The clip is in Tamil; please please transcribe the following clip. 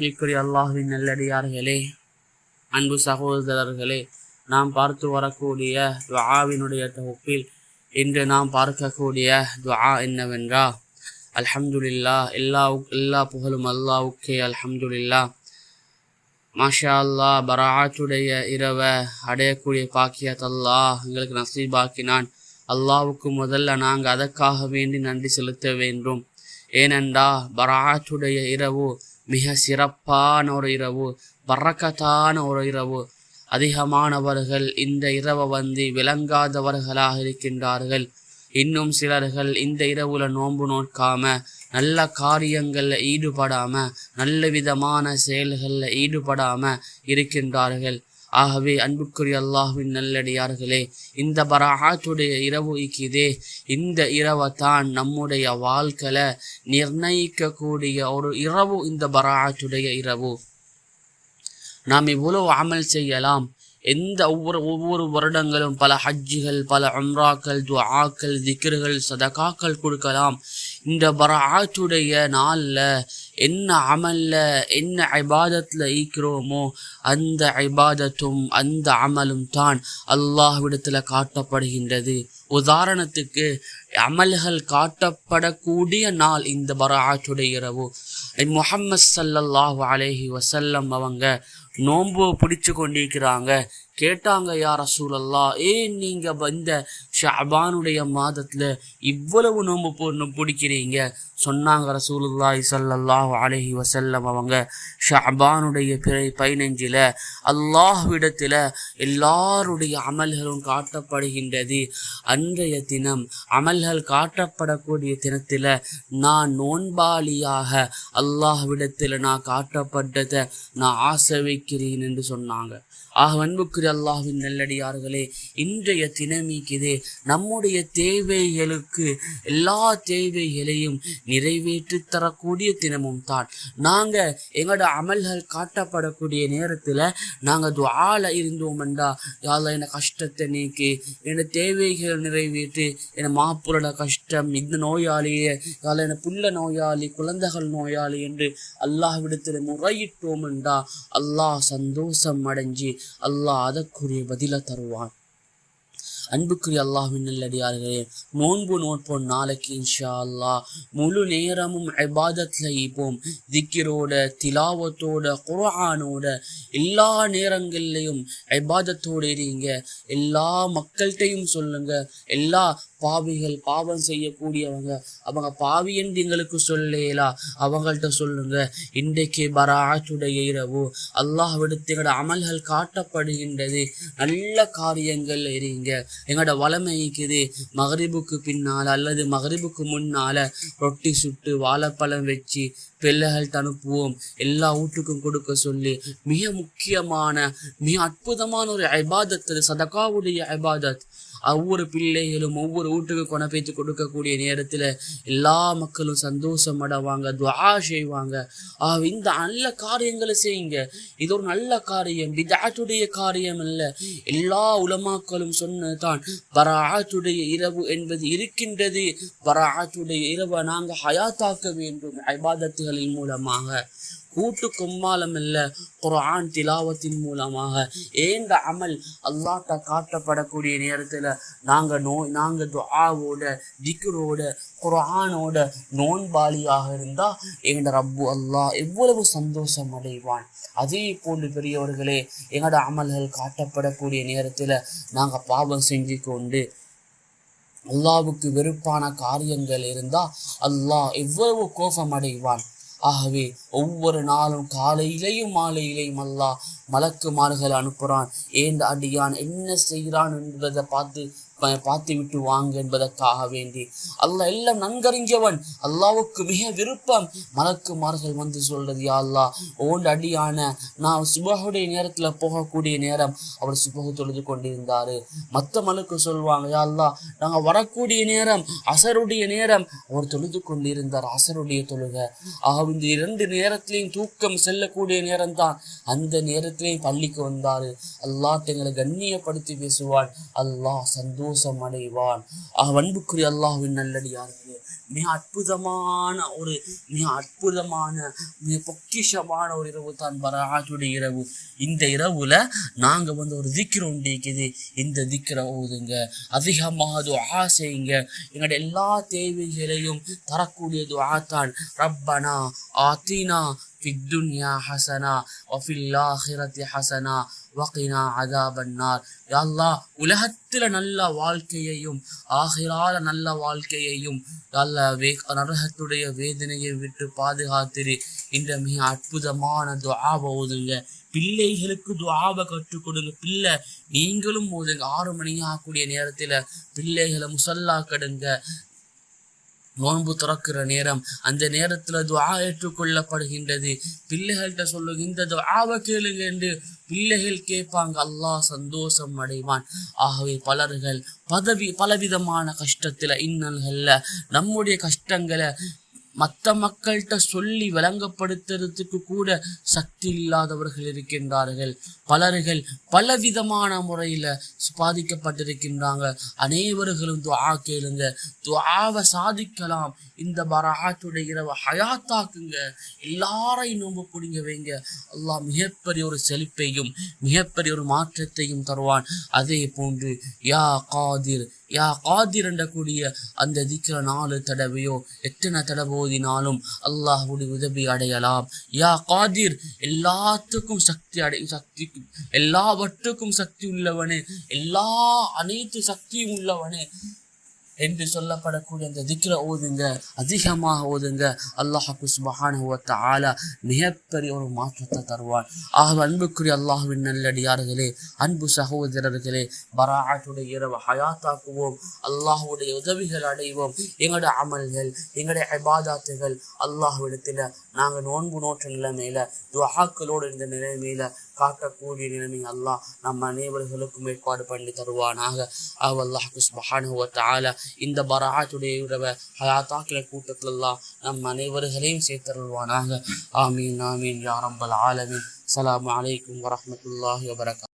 மிக்குரிய அல்லாஹுவின் நல்லடியார்களே அன்பு சகோதரர்களே நாம் பார்த்து வரக்கூடிய துவாவினுடைய தொகுப்பில் இன்று நாம் பார்க்கக்கூடிய துவா என்னவென்றா அல்ஹம்துலில்லா எல்லா எல்லா புகழும் அல்லாவுக்கே அல்ஹம்துலில்லா. மாஷா அல்லா பராத்துடைய இரவை அடையக்கூடிய பாக்கியத் அல்லாஹ் எங்களுக்கு நசீபாக்கினான். அல்லாவுக்கு முதல்ல நாங்கள் அதற்காக வேண்டி நன்றி செலுத்த வேண்டும். ஏனென்றா பராத்துடைய இரவு மிக சிறப்பான ஒரு இரவு பறக்கத்தான ஒரு இரவு. அதிகமானவர்கள் இந்த இரவை வந்து விளங்காதவர்களாக இருக்கின்றார்கள். இன்னும் சிலர்கள் இந்த இரவுல நோன்பு நோக்காம நல்ல காரியங்களில் ஈடுபடாம நல்ல விதமான செயல்களில் ஈடுபடாம இருக்கின்றார்கள். ஆகவே அன்புக்குரிய அல்லாஹுவின் நல்லடியார்களே இந்த பராஹாத்துடைய இரவு இக்கிதே இந்த இரவை தான் நம்முடைய வாழ்க்கையில நிர்ணயிக்கக்கூடிய ஒரு இரவு இந்த பராஹாத்துடைய இரவு. நாம் இவ்வளவு அமல் செய்யலாம். எந்த ஒவ்வொரு ஒவ்வொரு வருடங்களும் பல ஹஜ்ஜிகள் பல அம்ராக்கள் துஆக்கள் திக்ருகள் சதகாக்கள் கொடுக்கலாம். இந்த பராத்துடைய நாளில் என்ன அமல்ல என்ன ஐபாதத்தில் ஈக்கிறோமோ அந்த ஐபாதத்தும் அந்த அமலும் தான் அல்லாஹ்விடத்தில் காட்டப்படுகின்றது. உதாரணத்துக்கு அமல்கள் காட்டப்படக்கூடிய நாள் இந்த பராத்துடைய இரவு. முஹம்மது சல்லல்லாஹு அலேஹி வசல்லம் அவங்க நோன்பு பிடிச்சு கொண்டிருக்கிறாங்க. கேட்டாங்க யார் சூழல்லா ஏன் நீங்க வந்த ஷாபானுடைய மாதத்துல இவ்வளவு நோம்பு பொண்ணு பிடிக்கிறீங்க? சொன்னாங்க ரசூலுல்லாய் சல்லாஹ் அலஹி வசல்லம் அவங்க ஷாபானுடைய பிறை பதினஞ்சில் அல்லாஹ்விடத்தில் எல்லாருடைய அமல்களும் காட்டப்படுகின்றது. அன்றைய தினம் அமல்கள் காட்டப்படக்கூடிய தினத்தில் நான் நோன்பாளியாக அல்லாஹ்விடத்தில் நான் காட்டப்பட்டதை நான் ஆசை வைக்கிறேன் என்று சொன்னாங்க. ஆக அன்புக்குரிய அல்லாஹின் நல்லடியார்களே இன்றைய தினமிக்குதே நம்முடைய தேவைகளுக்கு எல்லா தேவைகளையும் நிறைவேற்றி தரக்கூடிய தினமும் தான். நாங்கள் எங்களோட அமல்கள் காட்டப்படக்கூடிய நேரத்தில் நாங்கள் துவால இருந்தோம்டா யாரில் என கஷ்டத்தை நீக்கி என்னோட தேவைகள் நிறைவேற்றி என் மாப்பிள்ளோட கஷ்டம் இந்த நோயாளியே யாரில் என புள்ள நோயாளி குழந்தைகள் நோயாளி என்று அல்லாஹ் அல்லாஹ்விடத்தில் முறையிட்டோம்டா அல்லாஹ் சந்தோஷம் அடைஞ்சி அல்லாஹ் அதற்குரிய பதிலை தருவான். அன்புக்குரிய அல்லாஹின் நல்லடியார்களே நோன்பு நோட்போம் நாளைக்கு இன்ஷா அல்லாஹ் முழு நேரமும் ஐபாதத்தில் இப்போம் திக்கிரோட திலாவத்தோட குரானோட எல்லா நேரங்கள்லையும் ஐபாதத்தோடு இருங்க. எல்லா மக்கள்கிட்டையும் சொல்லுங்க. எல்லா பாவிகள் பாவம் செய்யக்கூடியவங்க. அவங்க பாவி என்று எங்களுக்கு சொல்லலா அவங்கள்ட்ட சொல்லுங்க. இன்றைக்கு பராத்துடைய இரவு. அல்லாஹ் விடுத்து எங்களோட அமல்கள் காட்டப்படுகின்றது. நல்ல காரியங்கள் இருங்க எங்களோட வளமை இருக்குது. மகரிபுக்கு பின்னால் அல்லது மகரிபுக்கு முன்னால ரொட்டி சுட்டு வாழைப்பழம் வச்சு பிள்ளைகள் அனுப்புவோம் எல்லா வீட்டுக்கும் கொடுக்க சொல்லி மிக முக்கியமான மிக அற்புதமான ஒரு ஐபாதத்து சதகாவுடைய ஐபாதத் ஒவ்வொரு பிள்ளைகளும் ஒவ்வொரு வீட்டுக்கு கொண கொடுக்கக்கூடிய நேரத்தில் எல்லா மக்களும் சந்தோஷம் அடைவாங்க துவா செய்வாங்க. இந்த நல்ல காரியங்களை செய்யுங்க. இது ஒரு நல்ல காரியம் பிதாத்துடைய காரியம் அல்ல. எல்லா உலமாக்களும் சொன்னதான் பராத்துடைய இரவு என்பது இருக்கின்றது. பராத்துடைய இரவை நாங்கள் ஹயாத்தாக்க வேண்டும். ஐபாதத்துகளின் மூலமாக. கூட்டு கும்மாலம் இல்ல குரான் திலாவத்தின் மூலமாக. ஏந்த அமல்? அல்லாட்ட காட்டப்படக்கூடிய நேரத்துல நாங்க நோய் நாங்க துஆவோட திக்ரோட குரானோட நோன்பாளியாக இருந்தா எங்கட ரப்பு அல்லாஹ் எவ்வளவு சந்தோஷம் அடைவான். அதே போன்று பெரியவர்களே எங்கட அமல்கள் காட்டப்படக்கூடிய நேரத்துல நாங்க பாவம் செஞ்சு கொண்டு அல்லாவுக்கு வெறுப்பான காரியங்கள் இருந்தா அல்லாஹ் எவ்வளவு கோபம் அடைவான். ஆகவே ஒவ்வொரு நாளும் காலையிலையும் மாலையிலையும் அல்லாஹ் மலக்குமார்கள் அனுப்புகிறான் ஏந்த அடியான் என்ன செய்கிறான் என்பதை பார்த்து பார்த்து விட்டு வாங்க என்பதற்காக வேண்டி. அல்லாஹ் எல்லாம் நன்கறிஞ்சவன். அல்லாவுக்கு மிக விருப்பம். மலக்குமார்கள் வந்து சொல்றது யா அல்லா ஓண்டு அடியான நான் சுபகுடைய நேரத்தில் போகக்கூடிய நேரம். அவர் சுபகு தொழுது கொண்டிருந்தாரு. மற்ற மலுக்கு சொல்லுவாங்க யா அல்லா நாங்கள் வரக்கூடிய நேரம் அசருடைய நேரம். அவர் தொழுது கொண்டிருந்தார் அசருடைய தொழுக. ஆக இந்த இரண்டு நேரத்திலையும் தூக்கம் செல்லக்கூடிய நேரம் தான் அந்த நேரத்திலையும் பள்ளிக்கு வந்தாரு. அல்லாஹ் எங்களை கண்ணியப்படுத்தி பேசுவான். அல்லாஹ் சந்தோஷம் மோசம் அடைவான். ஆக அன்புக்குரிய அல்லாஹ்வின் நல்லடியார்களே மிக அற்புதமான ஒரு மிக அற்புதமான மிக பொக்கிஷமான ஒரு இரவு தான் பராத்துடைய இரவு. இந்த இரவுல நாங்க வந்து ஒரு திக்கிற உண்டிக்குது. இந்த திக்கிற ஓதுங்க அதிகமாக துஆ செய்யுங்க. எங்களுடைய எல்லா தேவைகளையும் தரக்கூடிய துஆ தான். ரப்பனா ஆத்தினா في الدنيا حسنة وفي الآخرة حسنة وقنا عذاب النار يا الله உலகத்துல நல்ல வாழ்க்கையையும் ஆகிரால நல்ல வாழ்க்கையையும் நல்ல வே நரகத்துடைய வேதனையை விட்டு பாதுகாத்திரு இந்த மிக அற்புதமான துஆவை ஓதுங்க பிள்ளைகளுக்கு துஆவை கற்றுக் கொடுங்க பிள்ளை நீங்களும் ஓதுங்க ஆறு மணி ஆகக்கூடிய நேரத்துல பிள்ளைகளை முசல்லா கடுங்க நோன்பு திறக்கிற நேரம் அந்த நேரத்துல துவா ஏற்றுக்கொள்ளப்படுகின்றது. பிள்ளைகள்கிட்ட சொல்லுங்க இந்த துஆவை கேளுங்க என்று பிள்ளைகள் கேட்பாங்க. அல்லாஹ் சந்தோஷம் அடைவான். ஆகவே பலர்கள் பதவி பலவிதமான கஷ்டத்தில் இன்னல்களில் நம்முடைய கஷ்டங்களை மற்ற மக்கள்கிட்ட சொல்லி விளங்கப்படுத்துறதுக்கு கூட சக்தி இல்லாதவர்கள் இருக்கின்றார்கள். பலர்கள் பலவிதமான முறையில பாதிக்கப்பட்டிருக்கின்றாங்க. அனைவர்களும் துஆ கேளுங்க. துஆவை சாதிக்கலாம். இந்த பராத்துடைய இரவு ஹயாத்தாக்குங்க. எல்லாரையும் நோம்பு பிடிங்க வைங்க. அல்லாஹ் மிகப்பெரிய ஒரு செழிப்பையும் மிகப்பெரிய ஒரு மாற்றத்தையும் தருவான். அதே போன்று யா காதிர் யா காதிர் கூடிய அந்த திக்கிற நாலு தடவையோ எத்தனை தடவை ஓதினாலும் அல்லாஹுடைய உதவி அடையலாம். யா காதிர் எல்லாத்துக்கும் சக்தி அடை சக்தி எல்லாவற்றுக்கும் சக்தி உள்ளவனே எல்லா அனைத்து சக்தியும் உள்ளவனே. என்று சொல்லப்படக்கூடிய அந்த திக்ர ஓதுங்க அதிகமாக ஓதுங்க. அல்லாஹாக்கு சுபஹானுவத்த ஆலா மிகப்பெரிய ஒரு மாற்றத்தை தருவான். ஆக அன்புக்குரிய அல்லாஹுவின் நல்லடியார்களே அன்பு சகோதரர்களே பராட்டுடைய இரவு ஹயாத்தாக்குவோம். அல்லாஹுடைய உதவிகள் அடைவோம். எங்களுடைய அமல்கள் எங்களுடைய அபாதாத்துகள் அல்லாஹுவிடத்தில் நாங்கள் நோன்பு நோற்ற நிலைமையில துவாக்களோடு இந்த நிலைமையில காட்டக்கூடிய நிலைமை அல்லாஹ் நம் அனைவர்களுக்கும் ஏற்பாடு பண்ணி தருவானாக. அவ் அல்லாஹ் குஸ் வ ஆலா இந்த பராத்துடைய இரவ ஹயாத்தாக்கிற கூட்டத்தில் நம் அனைவர்களையும் சேர்த்தருள்வானாக. ஆமீன் ஆமீன் யாரம்பல் ஆலமீன். அஸ்ஸலாமு அலைக்கும் வரமத்துல்லாஹி வபரகாத்துஹு